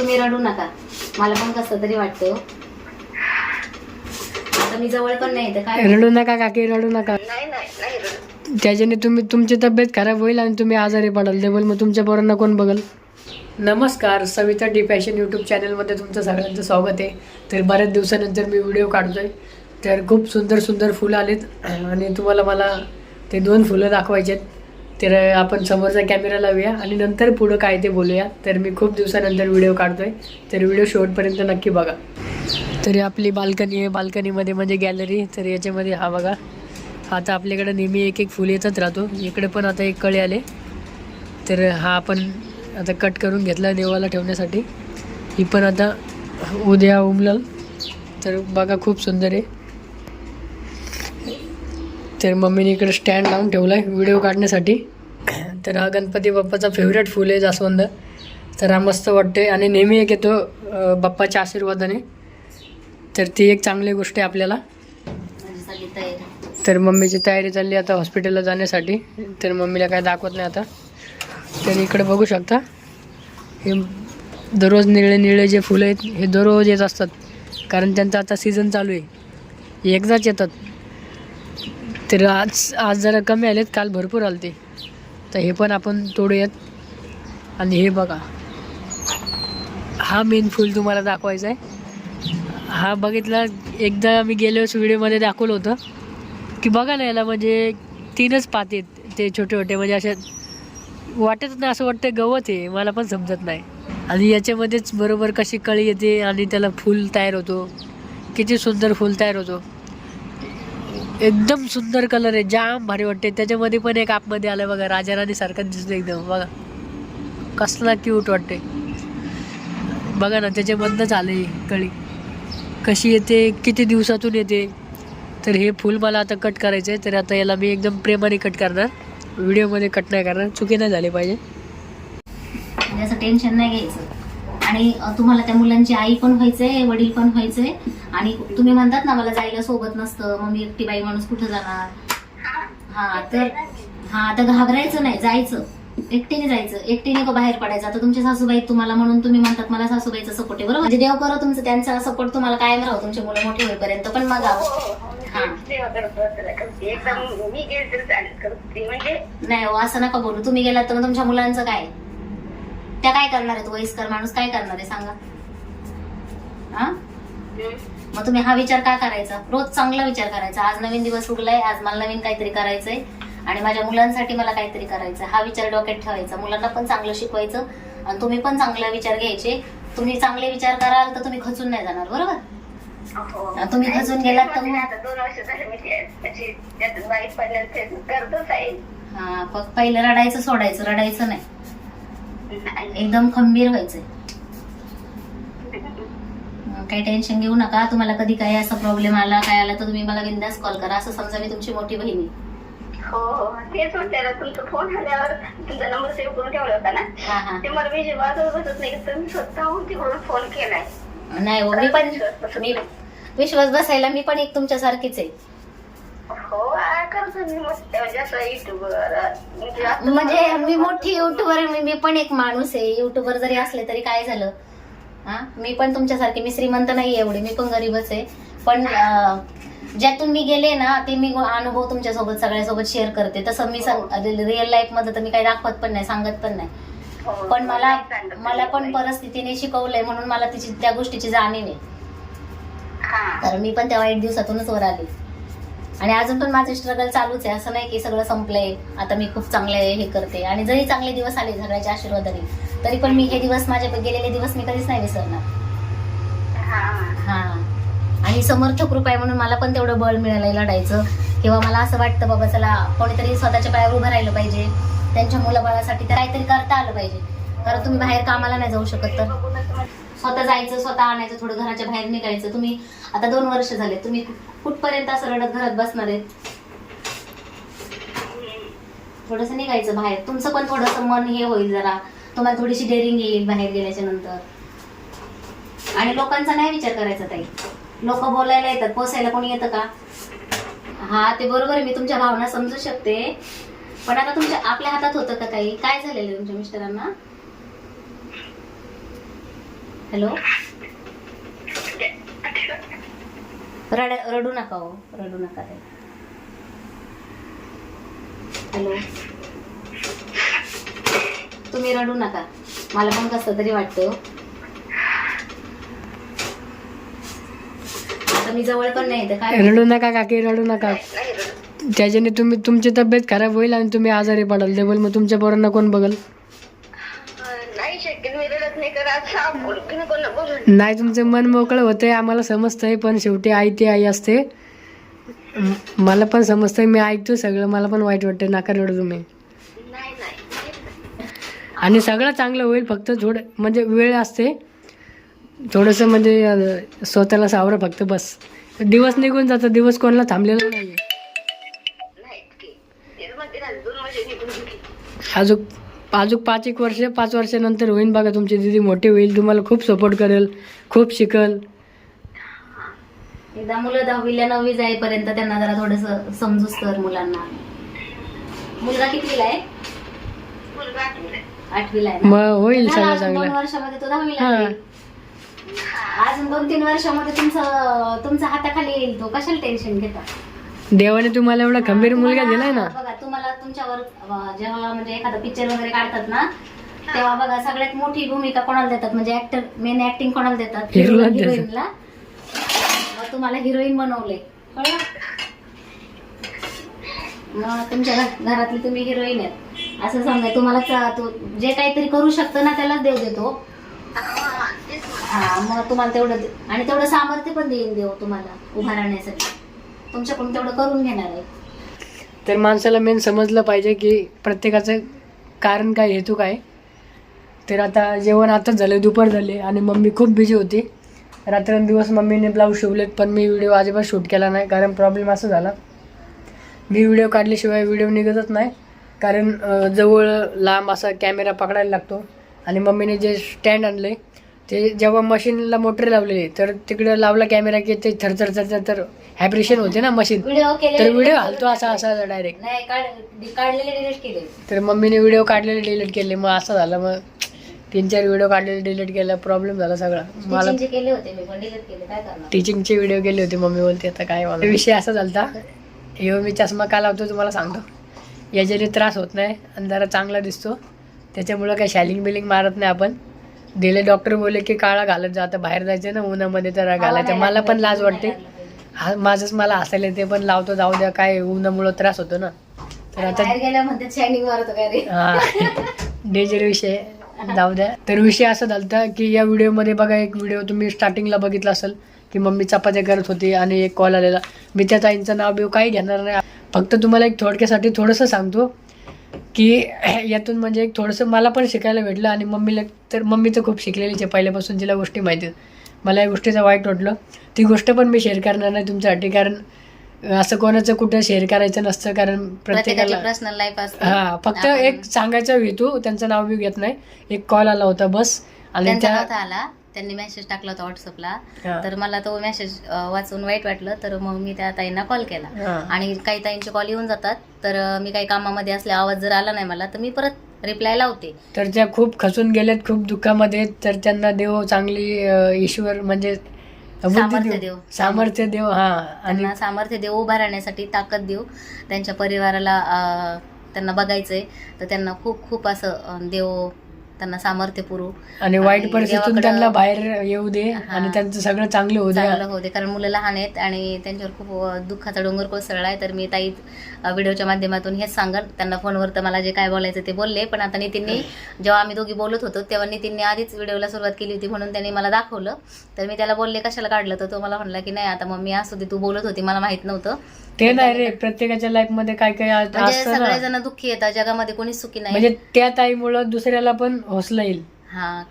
तुम्ही रडू नका. मला पण कसं तरी वाटतं. आता मी जवळ पण नाही तर काय रडू नका काकी रडू नका. त्याच्याने तुम्ही तुमची तब्येत खराब होईल आणि तुम्ही आजारी पडाल डबल मग तुमच्या पोरांना कोण बघल? नमस्कार सविता डी फॅशन यूट्यूब चॅनलमध्ये तुमचं सगळ्यांचं स्वागत आहे. तर बऱ्याच दिवसानंतर मी व्हिडिओ काढतोय. तर खूप सुंदर सुंदर फुलं आलीत. आणि तुम्हाला मला ते दोन फुलं दाखवायचे आहेत. तर आपण समोरचा कॅमेरा लावूया आणि नंतर पुढं काय ते बोलूया. तर मी खूप दिवसानंतर व्हिडिओ काढतोय. तर व्हिडिओ शेवटपर्यंत नक्की बघा. तरी आपली बाल्कनी आहे. बाल्कनीमध्ये म्हणजे गॅलरी तर याच्यामध्ये हा बघा. आता आपल्याकडे नेहमी एक एक फुल येतच राहतो. इकडे पण आता एक कळे आले. तर हा आपण आता कट करून घेतला देवाला ठेवण्यासाठी. ही पण आता उद्या उमलल. तर बघा खूप सुंदर आहे. तर मम्मीने इकडे स्टँड लावून ठेवला आहे व्हिडिओ काढण्यासाठी. तर हा गणपती बाप्पाचा फेवरेट फुल आहे जास्वंद. तर हा मस्त वाटते आणि नेहमी एक येतो बाप्पाच्या आशीर्वादाने. तर ती एक चांगली गोष्ट आहे आपल्याला. तर मम्मीची तयारी चालली आता हॉस्पिटलला जाण्यासाठी. तर मम्मीला काय दाखवत नाही आता. तर इकडे बघू शकता. हे दररोज निळे निळे जे फुलं आहेत हे दररोज येत असतात. कारण त्यांचा आता सीझन चालू आहे. एकदाच येतात. तर आज आज जरा कमी आलेत काल भरपूर आले ते तर हे पण आपण तोडूयात. आणि हे बघा. हा मेन फूल तुम्हाला दाखवायचा आहे. हा बघितला एकदा मी गेल्या व्हिडिओमध्ये दाखवलं होतं. की बघा ना याला म्हणजे तीनच पात आहेत ते छोटे छोटे. म्हणजे असे वाटत नाही असं वाटतं गवत आहे. मला पण समजत नाही. आणि याच्यामध्येच बरोबर कशी कळी येते आणि त्याला फूल तयार होतो. किती सुंदर फूल तयार होतो. एकदम सुंदर कलर आहे. जाम भारी वाटते. त्याच्यामध्ये पण एक आतमध्ये आलं बघा. राजा राणी सारखं दिसतं एकदम. बघा. कसला क्यूट वाटते. बघा ना त्याच्यामधनंच आलं आहे कळी. कशी येते किती दिवसातून येते. तर हे फूल मला आता कट करायचं आहे तर आता याला मी एकदम प्रेमाने कट करणार. व्हिडिओमध्ये कट नाही करणार. चुकी नाही झाले पाहिजे. टेन्शन नाही घ्यायचं. आणि तुम्हाला त्या मुलांची आई पण व्हायचंय वडील पण व्हायचंय. आणि तुम्ही म्हणतात ना मला जायला सोबत नसतं मग मी एकटी बाई माणूस कुठं जाणार? हा तर हा आता घाबरायचं नाही जायचं. एकटीने जायचं. एकटीने का बाहेर पडायचं. आता तुमच्या सासूबाई तुम्हाला म्हणून तुम्ही म्हणतात मला सासूबाईचा सपोर्ट आहे. बरोबर? म्हणजे देव करो तुमचं त्यांचा सपोर्ट तुम्हाला कायम राहू. तुमचे मुलं मोठी होईपर्यंत पण मग हा. म्हणजे नाही हो असं नका बोलू. तुम्ही गेलात तर मग तुमच्या मुलांचं काय? त्या काय करणार आहेत? वयस्कर माणूस काय करणार आहे? सांगा. हा? मग तुम्ही हा विचार का करायचा? रोज चांगला विचार करायचा. आज नवीन दिवस उगलाय आज मला नवीन काहीतरी करायचंय. आणि माझ्या मुलांसाठी मला काहीतरी करायचं हा विचार डोक्यात ठेवायचा. मुलांना पण चांगलं शिकवायचं आणि तुम्ही पण चांगला विचार घ्यायचे. तुम्ही चांगले विचार कराल तर तुम्ही खचून नाही जाणार बरोबर? तुम्ही खचून गेलात तर हा फक्त पहिलं रडायचं सोडायचं. रडायचं नाही. एकदम खंबीर व्हायचंय. काही टेन्शन घेऊ नका. तुम्हाला कधी काही असा प्रॉब्लेम आला काय आला तर तुम्ही मला बिंदास कॉल करा. असं समजा मी तुमची मोठी बहिणी हो हो. तेच म्हटलं ना तुमचा फोन आल्यावर तुमचा नंबर सेव्ह करून ठेवला होता ना? हा हा. ते मला मी वाजवत बसत नाही तर मी स्वतःहून तिकडून फोन केलाय. नाही हो मी पण विश्वास बसायला मी पण एक तुमच्यासारखीच आहे हो आ, करतो मी मस्त म्हणजे म्हणजे मी मोठी युट्यूबर मी- मी पण एक माणूस आहे. युट्यूबर जरी असले तरी काय झालं? हा? मी पण तुमच्यासारखी मी श्रीमंत नाही एवढी मी पण गरीबच आहे. पण ज्यातून मी गेले ना ते मी अनुभव तुमच्यासोबत सगळ्यासोबत शेअर करते. तसं मी रिअल लाईफमध्ये तर मी काही दाखवत पण नाही सांगत पण नाही. हो, पण मला मला पण. परिस्थितीने शिकवलंय म्हणून मला तिची त्या गोष्टीची जाणीव आहे. हा. कारण मी पण त्या वाईट दिवसातूनच वर आले. आणि अजून पण माझं स्ट्रगल चालूच आहे. असं नाही की सगळं संपलंय. आता मी खूप चांगले हे करते. आणि जरी चांगले दिवस आले सगळ्याच्या आशीर्वादाने तरी पण मी हे दिवस माझे गेलेले दिवस मी कधीच नाही विसरणार. हा. आणि समर्थ कृपा आहे म्हणून मला पण तेवढं बळ मिळालंय लढायचं. किंवा मला असं वाटतं बाबा चला कोणीतरी स्वतःच्या पायावर उभं राहिलं पाहिजे. त्यांच्या मुलाबाळासाठी तर काहीतरी करता आलं पाहिजे. कारण तुम्ही बाहेर कामाला नाही जाऊ शकत तर. स्वतः जायचं स्वतः आणायचं थोडं घराच्या बाहेर निघायचं. तुम्ही आता दोन वर्ष झाले तुम्ही कुठपर्यंत असं रडत घरात बसणार आहेत? थोडस निघायचं बाहेर. तुमचं पण थोडंसं मन हे होईल जरा. तुम्हाला थोडीशी डेअरिंग येईल बाहेर गेल्याच्यानंतर. आणि लोकांचा नाही विचार करायचा ताई. लोक बोलायला येतात. पोसायला कोणी येतं का? हा ते बरोबर आहे. मी तुमच्या भावना समजू शकते. पण आता तुमच्या आपल्या हातात होतं का काही काय झालेलं तुमच्या मिस्टरांना? हॅलो? रड रडू नका हो रडू नका ते हॅलो? तुम्ही रडू नका. मला पण कसं तरी वाटतं हो. आता मी जवळ पण नाही तर काय रडू नका काकी रडू नका. त्याच्याने तुम्ही तुमची तब्येत खराब होईल आणि तुम्ही आजारी पडाल. डबल मग तुमच्या पोरांना कोण बघल नाही शक्य मी रडत नाही कर आज साप बोलतो मी कोणा बोलून नाही तुमचं मन मोकळं होतंय आम्हाला समजतंय पण शेवटी आई ती आई असते. मला पण समजतंय मी ऐकतो सगळं मला पण वाईट वाटतं नका रडू तुम्ही. नाही नाही आणि सगळं चांगलं होईल फक्त थोडं म्हणजे वेळ असते. थोडंसं म्हणजे स्वतःला सावरं फक्त बस. दिवस निघून जातो दिवस कोणाला थांबलेला नाही अजून अजून पाच एक वर्ष पाच वर्षानंतर होईल बघा तुमची दिदी मोठी होईल तुम्हाला खूप सपोर्ट करेल खूप शिकल एकदा मुलं दहावीला नववी जाईपर्यंत त्यांना जरा थोडस समजूच तर मुलांना मुलगा कितवीला आहे. आठवीला आहे ना? मग होईल झाला सगळं अजून दोन चांगलं वर्षामध्ये तो दहावीला हा. जाईल. अजून दोन तीन वर्षामध्ये तुमचं तुमच्या हाताखाली येईल तो कशाला टेन्शन घेता देवाने तुम्हाला एवढा खंबीर मुलगा दिलाय ना? बघा तुम्हाला तुमच्यावर अं, जेव्हा म्हणजे एखादा पिक्चर वगैरे काढतात ना तेव्हा बघा सगळ्यात मोठी भूमिका कोणाला देतात? म्हणजे ऍक्टर मेन ऍक्टिंग कोणाला देतात? Hero ला देतात. हिरोईनला मग तुम्हाला हिरोईन बनवले. कळलं? मग तुमच्या घ- घरातली तुम्ही हिरोईन आहेत. असं समजा तुम्हाला च- तो जे काहीतरी करू शकतं ना त्यालाच देव देतो. हा. हा मग तुम्हाला तेवढं दे- आणि तेवढं सामर्थ्य पण देईन देव तुम्हाला उभा राहण्यासाठी. तुमच्याकडून तेवढं करून घेणार आहे. तर माणसाला मेन समजलं पाहिजे की प्रत्येकाचं कारण काय हेतू काय. तर आता जेवण आताच झालं दुपार झाले आणि मम्मी खूप बिझी होती. रात्रंदिवस मम्मीने ब्लाऊज शिवलेत पण मी व्हिडिओ अजिबात शूट केला नाही कारण प्रॉब्लेम असं झाला. मी व्हिडिओ काढल्याशिवाय व्हिडिओ निघतच नाही कारण जवळ लांब असा कॅमेरा पकडायला लागतो. आणि मम्मीने जे स्टँड आणले ते जेव्हा मशीनला मोटर लावलेली तर तिकडे लावला कॅमेरा की ते थरथर थरथर तर हॅब्रेशन होते ना मशीन व्हिडिओ केले तर व्हिडिओ घालतो असा असा डायरेक्ट नाही काढ- काढलेले डिलीट केले. तर मम्मीने व्हिडिओ काढलेले डिलीट केले मग असं झालं मग तीन चार व्हिडिओ काढलेले डिलीट केला प्रॉब्लेम झाला सगळा. मला टीचिंगचे केले होते मी पण डिलीट केले काय करणार? टीचिंगचे व्हिडिओ केले होते मम्मी बोलते आता काय मला विषय असा झालता ह्यो मी चष्मा का लावतो तुम्हाला सांगतो. याच्याने त्रास होत नाही आणि जरा चांगला दिसतो. त्याच्यामुळं काय शॅलिंग बिलिंग मारत नाही आपण. दिले डॉक्टर बोलले की काळा घालत जा आता बाहेर जायचं ना उन्हामध्ये तर घालायचं. मला पण लाज वाटते. हा माझंच मला हसायला ते पण लावतो जाऊ द्या काय उन्हामुळं त्रास होतो ना. तर आता हा डेंजर विषय. जाऊ द्या. तर विषय असा झालता की या व्हिडिओमध्ये बघा एक व्हिडिओ तुम्ही स्टार्टिंगला बघितला असेल की मम्मी चपात्या करत होती आणि एक कॉल आलेला. मी त्या ताईंचं नाव बिव काही घेणार नाही. फक्त तुम्हाला एक थोडक्यासाठी थोडंसं सांगतो की यातून म्हणजे एक थोडंसं मला पण शिकायला भेटलं आणि मम्मीला तर मम्मी तर खूप शिकलेलीच आहे पहिल्यापासून तिला गोष्टी माहिती. मला या गोष्टीचं वाईट वाटलं. ती गोष्ट पण मी शेअर करणार नाही तुमच्यासाठी कारण असं कोणाचं कुठं शेअर करायचं नसतं कारण प्रत्येकाला पर्सनल लाईफ असते. हा फक्त एक सांगायचा हेतू त्यांचं नाव बी घेत नाही. एक कॉल आला होता बस आणि त्यांचा त्या आला. त्यांनी मेसेज टाकला होता व्हॉट्सअपला. तर मला तो मेसेज वाचून वाईट वाटलं तर मग मी त्या ताईंना कॉल केला. आणि काही ताईंचे कॉल येऊन जातात तर मी काही कामामध्ये असले आवाज जर आला नाही मला तर मी परत रिप्लाय लावते तर त्या खूप खचून गेल्यात खूप दुःखामध्ये. तर त्यांना देव चांगली ईश्वर म्हणजे सामर्थ्य देव देव. सामर्थ्य देव हा आणि त्यांना सामर्थ्य देऊ उभा राहण्यासाठी ताकद देऊ त्यांच्या परिवाराला त्यांना बघायचंय तर त्यांना खूप खूप असं देव त्यांना सामर्थ्य पुरू आणि वाईट परिस्थितीतून त्यांना बाहेर येऊ दे. आणि त्यांचं सगळं चांगलं होऊ दे चांगलं होते कारण मुलं लहान आहेत आणि त्यांच्यावर खूप दुःखाचा डोंगर कोसळला आहे. तर मी ताई व्हिडिओच्या माध्यमातून हेच सांगल. त्यांना फोनवर तर मला जे काय बोलायचं ते बोलले. पण आता नितीननी जेव्हा आम्ही दोघी बोलत होतो तेव्हा नितीनने आधीच व्हिडिओला सुरुवात केली होती म्हणून त्यांनी मला दाखवलं. तर मी त्याला बोलले कशाला काढलं तर? तो मला म्हणला की नाही आता मम्मी असू दे तू बोलत होती मला माहीत नव्हतं. ते नाही रे प्रत्येकाच्या लाईफमध्ये काय काय म्हणजे असतं ना. सगळेजण दुःखी येतात जगामध्ये कोणीच सुखी नाही. म्हणजे त्या ताईमुळं दुसऱ्याला पण हौसला येईल.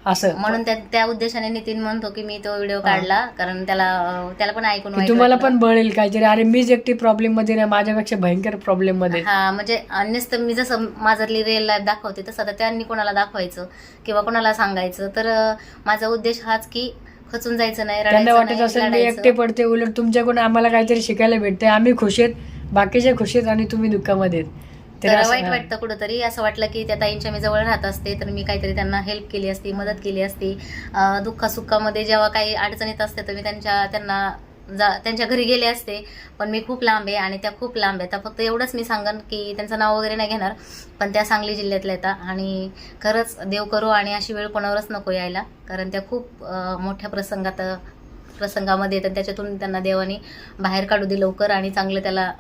असं. म्हणून त्या त्या उद्देशाने नितीन म्हणतो की मी तो व्हिडिओ काढला. कारण त्याला त्याला पण ऐकून की तुम्हाला. पण बळेल काहीतरी. अरे मीच एकटी प्रॉब्लेममध्ये नाही माझ्यापेक्षा भयंकर प्रॉब्लेममध्ये. हा म्हणजे नुसतं मी जसं माझ्यातली रिअल लाईफ दाखवते तसं आता त्यांनी कोणाला दाखवायचं किंवा कोणाला सांगायचं. तर माझा उद्देश हाच की खचून जायचं नाही त्यांना वाटत असेल मी. एकटे पडते उलट तुमच्याकडून आम्हाला काहीतरी शिकायला भेटते आम्ही खुश आहेत बाकीचे खुश आहेत आणि तुम्ही दुःखामध्ये आहेत. तर वाईट. वाटतं कुठंतरी. असं वाटलं की त्या ताईंच्या मी जवळ राहत असते तर मी काहीतरी त्यांना हेल्प केली असती मदत केली असती. दुःखासुखामध्ये जेव्हा काही अडचणीत असते तर मी त्यांच्या त्यांना जा त्यांच्या घरी गेले असते. पण मी खूप लांब आहे आणि त्या खूप लांब आहेत. फक्त एवढंच मी सांगन की त्यांचं नाव वगैरे नाही घेणार पण त्या सांगली जिल्ह्यातल्या येतात आणि खरंच देव करू आणि अशी वेळ कोणावरच नको यायला कारण त्या खूप मोठ्या प्रसंगात प्रसंगामध्ये येतात. त्याच्यातून त्यांना देवाने बाहेर काढू दे लवकर आणि चांगलं त्याला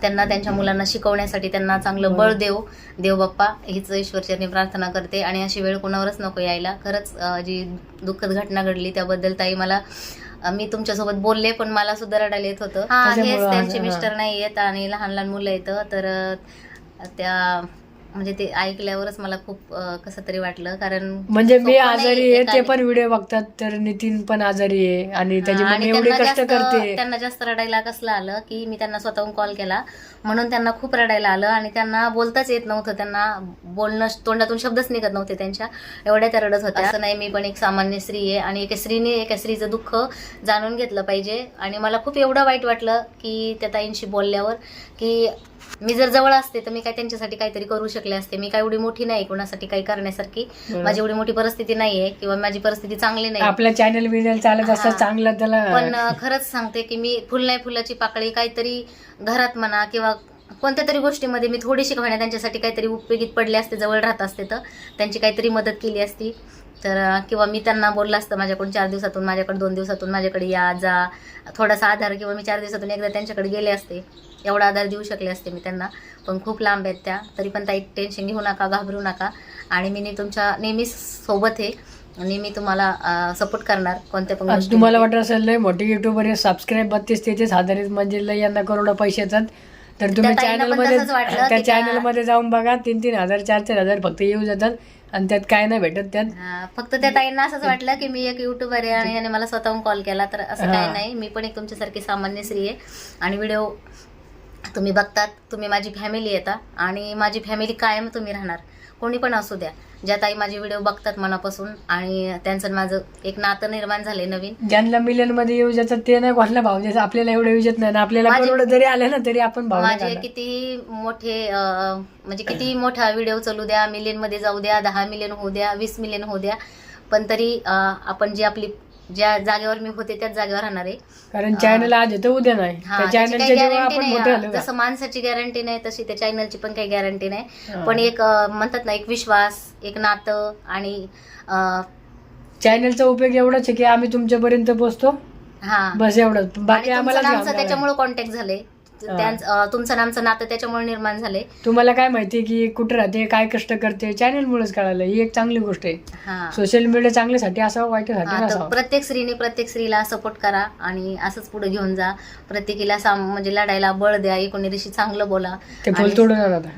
त्यांना त्यांच्या मुलांना शिकवण्यासाठी त्यांना चांगलं बळ देव देव बाप्पा हीच ईश्वरचरणी प्रार्थना करते. आणि अशी वेळ कोणावरच नको यायला. खरंच जी दुःखद घटना घडली त्याबद्दल ताई मला मी तुमच्यासोबत बोलले पण मला सुद्धा रडायला येत होतं. हा हेच त्यांचे. मिस्टर नाही येत आणि लहान लहान मुलं येतं. तर त्या म्हणजे ते ऐकल्यावरच मला खूप कसं तरी वाटलं. कारण म्हणजे मी आजारी आहे ते पण व्हिडिओ बघतात तर नितीन पण आजारी आहे आणि त्याची हा, मम्मी एवढी त्यांना कष्ट जास्त- करते. त्यांना जास्त रडायला कसलं आलं की मी त्यांना स्वतःहून कॉल केला. म्हणून त्यांना खूप रडायला आलं आणि त्यांना बोलताच येत नव्हतं. त्यांना बोलणं तोंडातून शब्दच निघत नव्हते त्यांच्या. एवढ्या त्या रडत होत्या. असं नाही मी पण एक सामान्य स्त्री आहे आणि एका स्त्रीने एका स्त्रीचं दुःख जाणून घेतलं पाहिजे. आणि मला खूप एवढं वाईट वाटलं की त्या ताईंशी बोलल्यावर की मी जर जवळ असते तर मी काय त्यांच्यासाठी काहीतरी करू शकले असते. मी काय एवढी मोठी नाही कोणासाठी काही करण्यासारखी. माझी एवढी मोठी परिस्थिती नाहीये किंवा माझी परिस्थिती चांगली नाही. आपल्या चॅनल बिनल चालत हा. चांगलं त्याला पण खरंच सांगते की मी फुल नाही फुलाची पाकळी काहीतरी घरात म्हणा किंवा कोणत्या तरी गोष्टीमध्ये मी थोडीशी होईना त्यांच्यासाठी काहीतरी उपयोगीत पडले असते जवळ राहत असते तर. त्यांची काहीतरी मदत केली असती. तर किंवा मी त्यांना बोललं असतं माझ्याकडून चार दिवसातून माझ्याकडे दोन दिवसातून माझ्याकडे या जा. थोडासा आधार किंवा मी चार दिवसातून एकदा त्यांच्याकडे गेले असते. एवढा आधार देऊ शकले असते मी त्यांना. पण खूप लांब आहेत त्या. तरी पण ताई टेन्शन घेऊ नका घाबरू नका. आणि मी तुमच्या नेहमी सोबत आहे. नेहमी तुम्हाला सपोर्ट करणार कोणत्या पण. तुम्हाला वाटत असेल लय मोठे युट्यूबर सबस्क्राईब बत्तीस तेहतीस हजार म्हणजे लय यांना करोडो पैसे येतात. तर तुम्ही त्या ताईंना चॅनल पण मध्ये तसंच वाटलं त्या की त्या- चॅनलमध्ये जाऊन बघा तीन तीन हजार चार चार हजार फक्त येऊ जातात आणि त्यात काय नाही भेटत त्यात. फक्त त्या ताईंना असंच वाटलं की मी एक युट्यूबर आहे आणि याने मला स्वतःहून कॉल केला तर असं. काही नाही. मी पण एक तुमच्यासारखी सामान्य स्त्री आहे. आणि व्हिडिओ तुम्ही बघतात तुम्ही माझी फॅमिली येता आणि माझी फॅमिली कायम तुम्ही राहणार. कोणी पण असू द्या. ज्या ताई माझे व्हिडिओ बघतात मनापासून आणि त्यांचं माझं एक नातं निर्माण झालंय नवीन. ज्यांना मिलियनमध्ये येऊ जातात ते नाही कोणाला भाव द्यायचा आपल्याला एवढं येऊ नाही आपल्याला माझे- जरी आले ना तरी आपण भाव नाही माझे काढणार. किती मोठे अं, म्हणजे किती मोठा व्हिडिओ चालू द्या मिलियनमध्ये जाऊ द्या दहा मिलियन होऊ द्या वीस मिलियन होऊ द्या. पण तरी अं, आपण जी आपली ज्या जागेवर मी होते त्याच जागेवर राहणार आहे. कारण चॅनल आज येतं उद्या नाही. त्या त्याची चॅनलच्या काही जेव्हा गॅरंटी आपण नाही. मोठे. आलो का जसं माणसाची गॅरंटी नाही तशी त्या चॅनलची पण काही गॅरंटी नाही. पण एक अं, म्हणतात ना एक विश्वास एक नातं आणि अं, चॅनलचा उपयोग एवढाच आहे की आम्ही तुमच्यापर्यंत पोहोचतो हा. बस एवढंच. आणि बाकी तुमचं आम्हाला नामचं त्याच्यामुळे कॉन्टॅक्ट झाले. त्यांचं तुमचं नामचं नातं त्याच्यामुळे निर्माण झाले तुम्हाला काय माहिती की कुठं राहते काय कष्ट करते चॅनल मुळेच कळालं. ही एक चांगली गोष्ट आहे. हा. सोशल मीडिया चांगल्यासाठी असावं वाईटसाठी नसावं. प्रत्येक स्त्रीने प्रत्येक स्त्रीला सपोर्ट करा आणि असंच पुढे घेऊन जा. प्रत्येकीला म्हणजे लढायला बळ द्या एकोणीशी चांगलं बोला.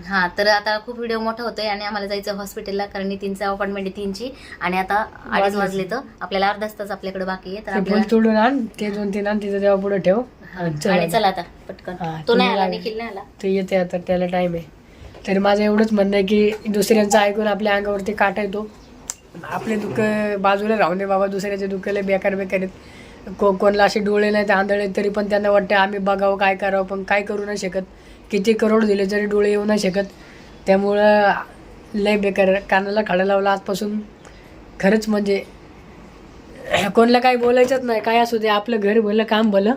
हा तर आता खूप व्हिडिओ मोठा होतोय आणि आम्हाला जायचं हॉस्पिटलला कारण नितीनचं अपॉइंटमेंट आहे तीनची. आणि आता अडीच वाजले. तर आपल्याला अर्धाच तास आपल्याकडे बाकी आहे. तर तोडून आण. ते दोन तीन आण. तिथं तेव्हा पुढे ठेव. आणि चल. आता. पटकन. तो नाही तुम्ही आला. निखिल नाही आला. ते येते आता त्याला टाइम आहे. तर माझं एवढंच म्हणणं आहे की दुसऱ्यांचं ऐकून आपल्या अंगावरती काटा येतो. आपले दुःख बाजूला राहून दे बाबा दुसऱ्याचे दुःख लय बेकार बेकार आहेत. को कोणाला असे डोळे नाही आंधळे तरी पण त्यांना वाटतं आम्ही बघावं काय करावं पण काय करू नाही शकत. किती करोड दिले तरी डोळे येऊ नाही शकत. त्यामुळं लय बेकार कानाला खडा लावला आजपासून. खरंच म्हणजे कोणाला काही बोलायचंच नाही. काय असू दे आपलं घर भलं काम भलं.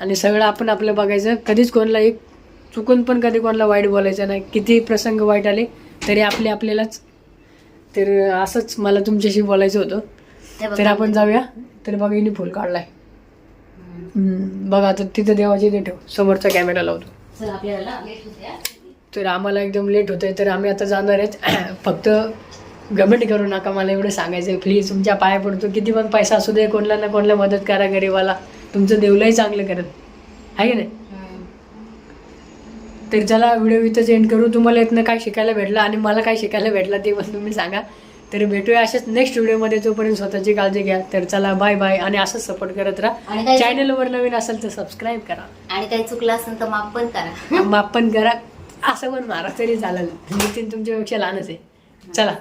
आणि सगळं आपण आपलं बघायचं. कधीच कोणाला एक चुकून पण कधी कोणाला वाईट बोलायचं नाही. किती प्रसंग वाईट आले तरी आपले आपल्यालाच. तर असंच मला तुमच्याशी बोलायचं होतं. तर आपण जाऊया. तर बघा हिने फुल काढलाय. बघा आता तिथं देवाची इथे ठेव. समोरचा कॅमेरा लावतो. तर आम्हाला एकदम लेट होतंय. तर आम्ही आता जाणार आहेत. फक्त गमेंट करू नका. मला एवढं सांगायचं प्लीज तुमच्या पाया पडतो. किती पण पैसा असू दे कोणाला ना कोणाला मदत करा गरीबाला. तुमचं देवलाही चांगलं करत. आहे की नाही. तर चला व्हिडिओ इथंच एंड करू. तुम्हाला इथनं काय शिकायला भेटलं आणि मला काय शिकायला भेटलं ते पण तुम्ही सांगा. तर भेटूया अशाच नेक्स्ट व्हिडिओमध्ये तोपर्यंत स्वतःची काळजी घ्या तर चला बाय बाय आणि असंच सपोर्ट करत राहा. चॅनलवर नवीन असेल तर सबस्क्राईब करा. आणि काही चुकलं असेल तर माफ पण करा. माप पण करा. असं पण मारा तरी चालेल. नितीन तुमच्यापेक्षा लहानच आहे. चला.